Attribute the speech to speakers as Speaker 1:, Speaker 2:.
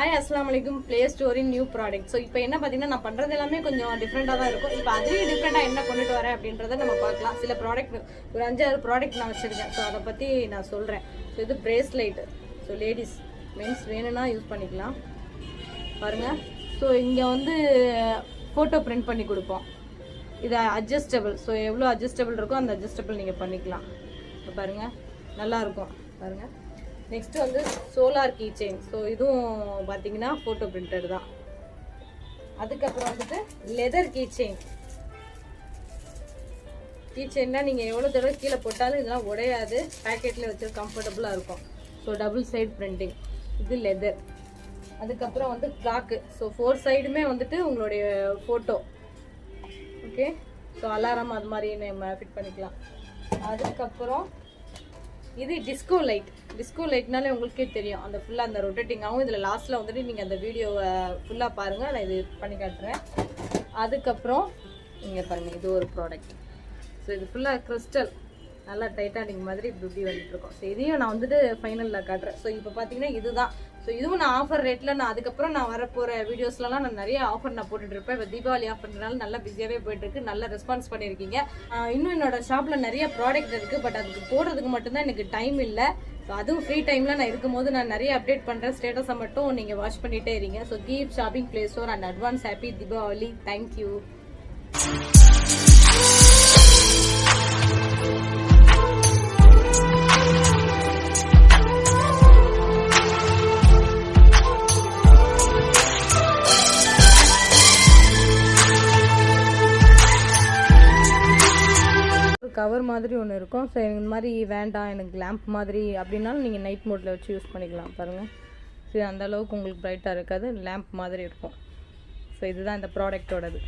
Speaker 1: Hi அஸ்லாம் வலைக்கும் play ஸ்டோரின் நியூ ப்ராடக்ட் ஸோ இப்போ என்ன பார்த்தீங்கன்னா நான் பண்ணுறது எல்லாமே கொஞ்சம் டிஃப்ரெண்ட்டாக தான் இருக்கும். இப்போ அதுலேயும் டிஃப்ரெண்ட்டாக என்ன கொண்டுட்டு வரேன் அப்படின்றத நம்ம பார்க்கலாம். சில ப்ராடக்ட் ஒரு அஞ்சாறு ப்ராடக்ட் நான் வச்சுருக்கேன். ஸோ அதை பற்றி நான் சொல்கிறேன் ஸோ இது ப்ரேஸ்லைட்டு ஸோ லேடிஸ் மென்ஸ் வேணும்னா யூஸ் பண்ணிக்கலாம். பாருங்கள் ஸோ இங்கே வந்து ஃபோட்டோ பிரிண்ட் பண்ணி கொடுப்போம். இது அட்ஜஸ்டபிள் ஸோ எவ்வளோ அட்ஜஸ்டபிள் இருக்கோ அந்த அட்ஜஸ்டபிள் நீங்கள் பண்ணிக்கலாம். பாருங்கள் நல்லாயிருக்கும் பாருங்கள் நெக்ஸ்ட்டு வந்து சோலார் கீ செயின் ஸோ இதுவும் பார்த்தீங்கன்னா ஃபோட்டோ பிரிண்டட் தான். அதுக்கப்புறம் வந்துட்டு லெதர் கீ செயின் கீ செயின்னா நீங்கள் எவ்வளோ தடவை கீழே போட்டாலும் இதெல்லாம் உடையாது. பேக்கெட்டில் வச்சு கம்ஃபர்டபுளாக இருக்கும். ஸோ டபுள் சைடு பிரிண்டிங் இது லெதர் அதுக்கப்புறம் வந்து கிளாக்கு ஸோ ஃபோர் சைடுமே வந்துட்டு உங்களுடைய ஃபோட்டோ ஓகே ஸோ அலாரம் அது மாதிரி நம்ம ஃபிட் பண்ணிக்கலாம். அதுக்கப்புறம் இது டிஸ்கோ லைட் டிஸ்கோ லைட்னாலே உங்களுக்கே தெரியும். அந்த ஃபுல்லாக அந்த ரொட்டேட்டிங் ஆகும் இதில் லாஸ்ட்டில் வந்துட்டு நீங்கள் அந்த வீடியோவை ஃபுல்லாக பாருங்கள் நான் இது பண்ணி காட்டுறேன். அதுக்கப்புறம் இங்கே பாருங்கள் இது ஒரு ப்ராடக்ட் ஸோ இது ஃபுல்லாக கிறிஸ்டல் நல்லா டைட்டானிக் மாதிரி இப்படி இப்படி வந்துட்டுருக்கோம் ஸோ இதையும் நான் வந்துட்டு ஃபைனலில் காட்டுறேன். ஸோ இப்போ பார்த்தீங்கன்னா இதுதான். ஸோ இதுவும் நான் ஆஃபர் ரேட்டில் நான் அதுக்கப்புறம் நான் வரப்போகிற வீடியோஸ்லலாம் நான் நிறைய ஆஃபர் நான் போட்டுட்ருப்பேன் இப்போ தீபாவளி ஆஃபர்னால நல்லா பிஸியாகவே போயிட்டுருக்கு. நல்லா நல்ல ரெஸ்பான்ஸ் பண்ணியிருக்கீங்க இன்னும் என்னோட ஷாப்பில் நிறைய ப்ராடக்ட் இருக்குது பட் அதுக்கு போடுறதுக்கு மட்டும்தான் எனக்கு டைம் இல்லை. ஸோ அதுவும் ஃப்ரீ டைமில் நான் இருக்கும்போது நான் நிறைய அப்டேட் பண்ணுறேன் ஸ்டேட்டஸை மட்டும் நீங்கள் வாட்ச் பண்ணிகிட்டே இருங்க. So keep shopping play store and advance happy Deepavali thank you cover மாதிரி ஒன்று இருக்கும். ஸோ இந்த மாதிரி வேண்டாம் எனக்கு லேம்ப் மாதிரி அப்படின்னாலும் நீங்கள் நைட் மோட்டில் வச்சு யூஸ் பண்ணிக்கலாம் பாருங்கள் ஸோ அந்த அளவுக்கு உங்களுக்கு ப்ரைட்டாக இருக்காது. லேம்ப் மாதிரி இருக்கும். ஸோ இதுதான் இந்த ப்ராடக்ட்டோடது